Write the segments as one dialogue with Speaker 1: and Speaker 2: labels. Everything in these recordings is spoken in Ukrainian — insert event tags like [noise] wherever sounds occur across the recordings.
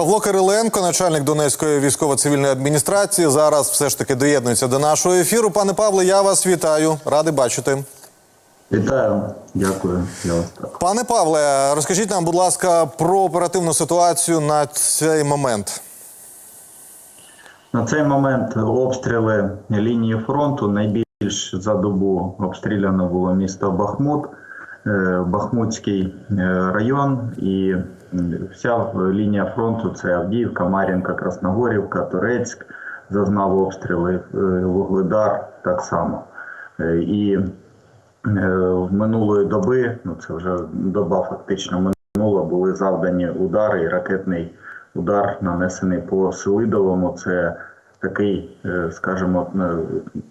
Speaker 1: Павло Кириленко, начальник Донецької військово-цивільної адміністрації, зараз все ж таки доєднується до нашого ефіру. Пане Павле, я вас вітаю. Радий бачити.
Speaker 2: Вітаю, дякую. Я вас так.
Speaker 1: Пане Павле, розкажіть нам, будь ласка, про оперативну ситуацію на цей момент.
Speaker 2: На цей момент обстріли лінії фронту найбільш за добу обстріляно було місто Бахмут, е, Бахмутський е, район, і вся лінія фронту це Авдіївка, Мар'їнка, Красногорівка, Турецьк. Зазнав обстріли е, Вугледар так само. Е, І е, минулої доби, ну це вже доба фактично минула, були завдані удари і ракетний удар нанесений по Селидовому. Це такий, скажімо,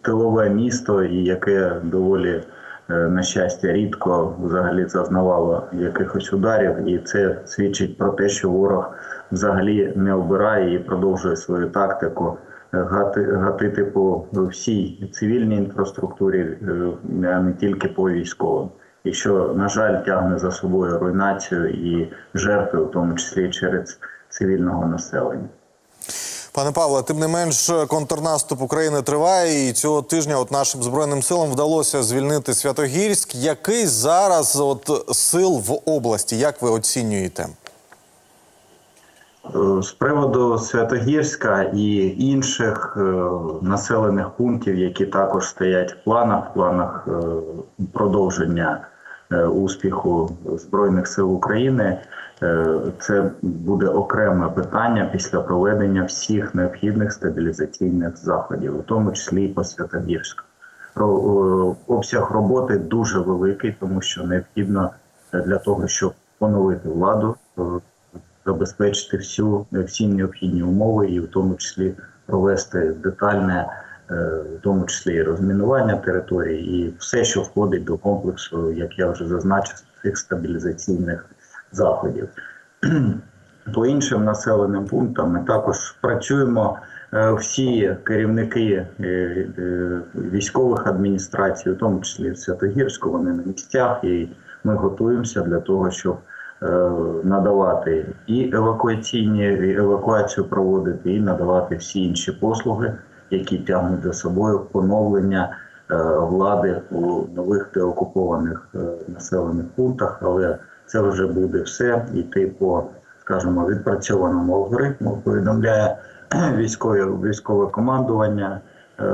Speaker 2: тилове місто, і яке доволі, на щастя, рідко взагалі зазнавало якихось ударів, і це свідчить про те, що ворог взагалі не обирає і продовжує свою тактику е, гати- гатити по всій цивільній інфраструктурі, е, а не тільки по військовим. І що, на жаль, тягне за собою руйнацію і жертви, в тому числі через цивільного населення.
Speaker 1: Пане Павле, тим не менш, контрнаступ України триває, і цього тижня от нашим збройним силам вдалося звільнити Святогірськ. Який зараз от сил в області? Як ви оцінюєте?
Speaker 2: Е, З приводу Святогірська і інших е, населених пунктів, які також стоять в планах, в планах е, продовження успіху Збройних сил України, е, це буде окреме питання після проведення всіх необхідних стабілізаційних заходів, у тому числі і по Святогірську. Е, Обсяг роботи дуже великий, тому що необхідно е, для того, щоб поновити владу, е, забезпечити всю всі необхідні умови, і в тому числі провести детальне, е, в тому числі і розмінування території, і все, що входить до комплексу, як я вже зазначив, цих стабілізаційних заходів. [clears throat] По іншим населеним пунктам ми також працюємо. Е, Всі керівники е, е, військових адміністрацій, у тому числі в Святогірську, вони на місцях, і ми готуємося для того, щоб е, надавати і евакуаційні і евакуацію проводити, і надавати всі інші послуги, які тягнуть за собою поновлення е, влади у нових деокупованих е, населених пунктах. Але це вже буде все йти по, скажімо, відпрацьованому алгоритму. Повідомляє [clears throat] військове військове командування. е,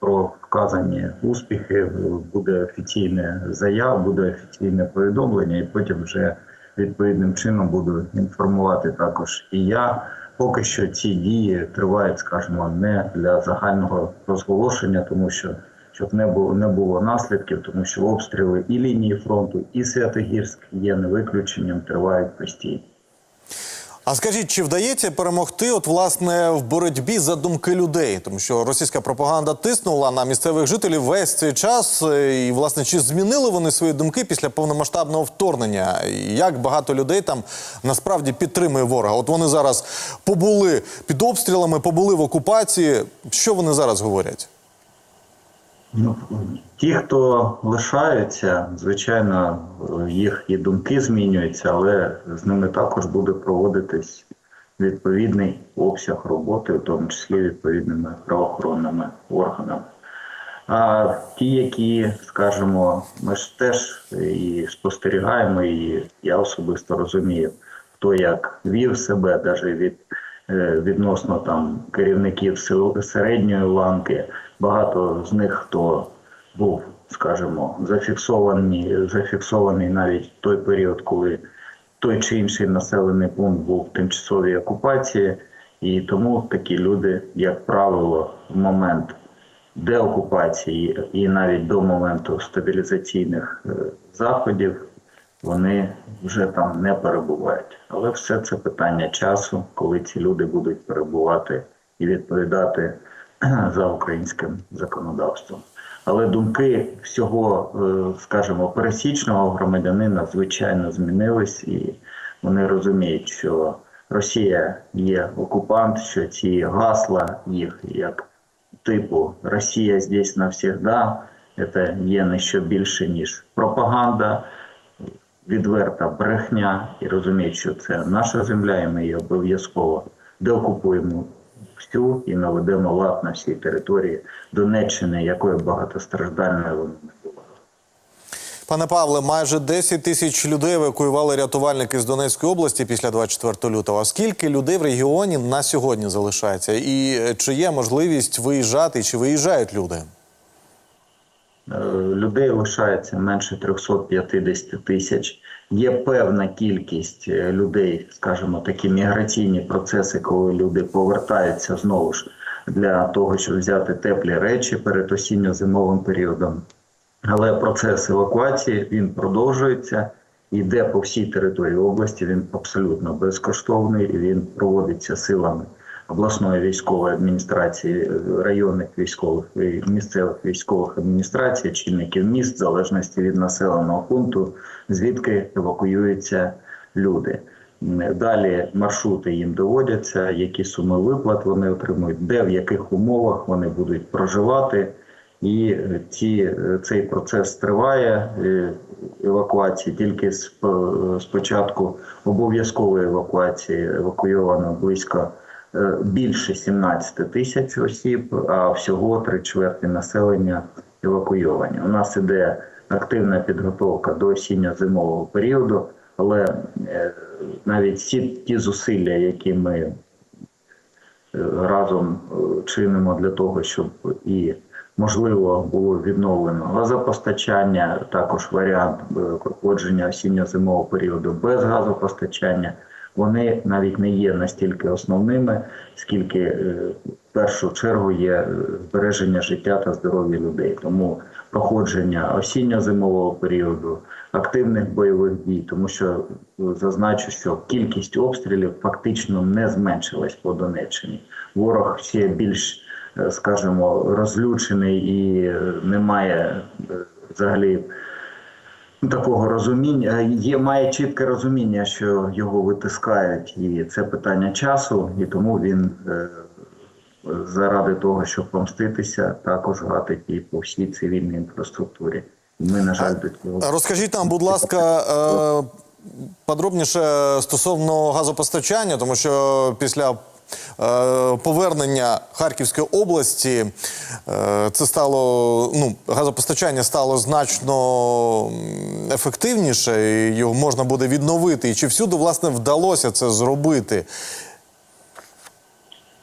Speaker 2: Про вказані успіхи буде офіційне заяв, буде офіційне повідомлення, і потім вже відповідним чином буду інформувати також і я. Поки що ці дії тривають, скажімо, не для загального розголошення, тому що щоб не було не було наслідків, тому що обстріли і лінії фронту, і Святогірськ є не виключенням, тривають постійно.
Speaker 1: А скажіть, чи вдається перемогти, от власне в боротьбі за думки людей? Тому що російська пропаганда тиснула на місцевих жителів весь цей час, е, і власне чи змінили вони свої думки після повномасштабного вторгнення? Як багато людей там насправді підтримує ворога? От вони зараз побули під обстрілами, побули в окупації. Що вони зараз говорять?
Speaker 2: Ну, ті, хто лишаються, звичайно, їх і думки змінюються, але з ними також буде проводитись відповідний обсяг роботи, в тому числі відповідними правоохоронними органами. А ті, які, скажімо, ми ж теж і спостерігаємо, і я особисто розумію, хто як вів себе, навіть від е, відносно там керівників середньої ланки. Багато з них хто був, скажімо, зафіксований, зафіксований навіть той період, коли той чи інший населений пункт був в тимчасовій окупації, і тому такі люди, як правило, в момент деокупації і навіть до моменту стабілізаційних е, заходів вони вже там не перебувають. Але все це питання часу, коли ці люди будуть перебувати і відповідати [clears throat] за українським законодавством. Але думки всього, е, скажімо, пересічного громадянина звичайно змінились, і вони розуміють, що Росія є окупант, що ці гасла їх як типу Росія здесь навсегда, це є не що більше ніж пропаганда, відверта брехня і розуміють, що це наша земля, і ми її обов'язково деокупуємо всю і наведемо лад на всій території Донеччини, якою багатостраждальною вона не була.
Speaker 1: Пане Павле, майже 10 тисяч людей евакуювали рятувальники з Донецької області після 24 лютого. Скільки людей в регіоні на сьогодні залишається? І е, чи є можливість виїжджати, чи виїжджають люди?
Speaker 2: Е, Людей лишається менше 350 тисяч. Є певна кількість е, людей, скажімо, такі міграційні процеси, коли люди повертаються знову ж для того, щоб взяти теплі речі перед осінньо-зимовим періодом. Але процес евакуації він продовжується, йде по всій території області. Він абсолютно безкоштовний. Він проводиться силами обласної військової адміністрації, районних військових місцевих військових адміністрацій, чинників міст, в залежності від населеного пункту, звідки евакуюються люди. Далі маршрути їм доводяться, які суми виплат вони отримують, де в яких умовах вони будуть проживати. І е, ці, е, цей процес триває е, евакуації тільки з спочатку обов'язкової евакуації евакуйовано близько е, більше 17 тисяч осіб, а всього три чверті населення евакуйовані. У нас іде активна підготовка до осінньо-зимового періоду, але е, навіть всі ті зусилля, які ми е, разом е, чинимо для того, щоб і можливо було відновлено газопостачання, також варіант е, проходження осінньо-зимового періоду без газопостачання. Вони навіть не є настільки основними, скільки е, в першу чергу є е, збереження життя та здоров'я людей. Тому проходження осінньо-зимового періоду, активних бойових дій, тому що е, зазначу, що кількість обстрілів фактично не зменшилась по Донеччині. Ворог ще більш, скажімо, розлючений і немає взагалі такого розуміння. Є має чітке розуміння, що його витискають, і це питання часу, і тому він. е, Заради того, щоб помститися, також гатить і по всій цивільній інфраструктурі. Ми, на жаль, до цього
Speaker 1: Розкажіть нам, будь ласка, е, подробніше стосовно газопостачання, тому що після е, повернення Харківської області е, це стало ну газопостачання стало значно ефективніше, і його можна буде відновити. І чи всюди власне вдалося це зробити?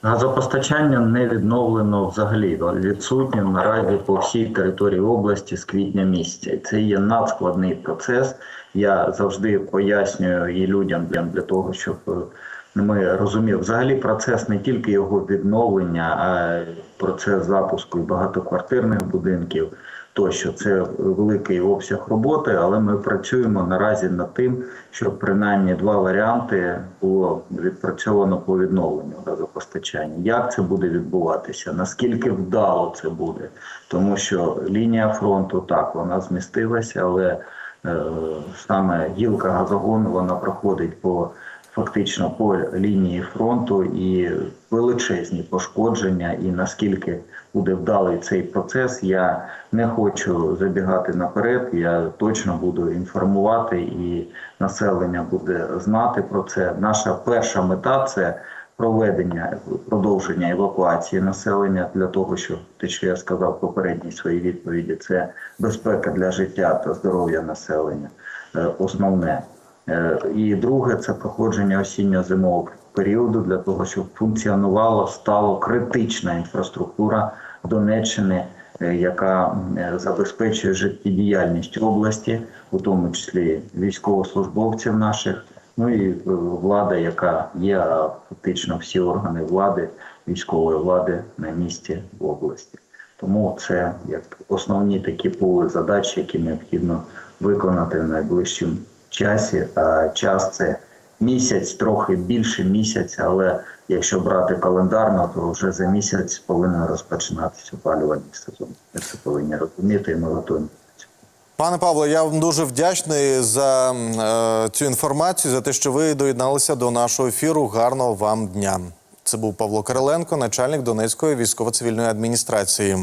Speaker 2: Газопостачання не відновлено взагалі відсутнє наразі по всій території області з квітня місяця. Це є надскладний процес. Я завжди пояснюю і людям для, для того, щоб е, ми розуміли. Взагалі процес не тільки його відновлення, а процес запуску багатоквартирних будинків. Тощо це великий обсяг роботи, але ми працюємо наразі над тим, щоб принаймні два варіанти було відпрацьовано по відновленню газопостачання. Як це буде відбуватися? Наскільки вдало це буде? Тому що лінія фронту так вона змістилася, але е, саме гілка газогону вона проходить по фактично по лінії фронту і величезні пошкодження. І наскільки буде вдалий цей процес, я не хочу забігати наперед. Я точно буду інформувати, і населення буде знати про це. Наша перша мета це проведення продовження евакуації населення для того, щоб те, що я сказав попередній своїй відповіді, це безпека для життя та здоров'я населення. Е, Основне. Е, І друге це проходження осінньо-зимового періоду для того, щоб функціонувала стало критична інфраструктура Донеччини, е, яка е, забезпечує життєдіяльність області, у тому числі військовослужбовців наших, ну і влада, яка є фактично всі органи влади, військової влади на місці в області. Тому це як основні такі пули задач, які необхідно виконати в найближчому часі. Час це місяць, трохи більше місяця, але якщо брати календарно, то вже за місяць повинен розпочинатися опалювальний сезон. Ми це повинні розуміти, і ми готові.
Speaker 1: Пане Павло, я вам дуже вдячний за е, цю інформацію, за те, що ви доєдналися до нашого ефіру. Гарного вам дня. Це був Павло Кириленко, начальник Донецької військово-цивільної адміністрації.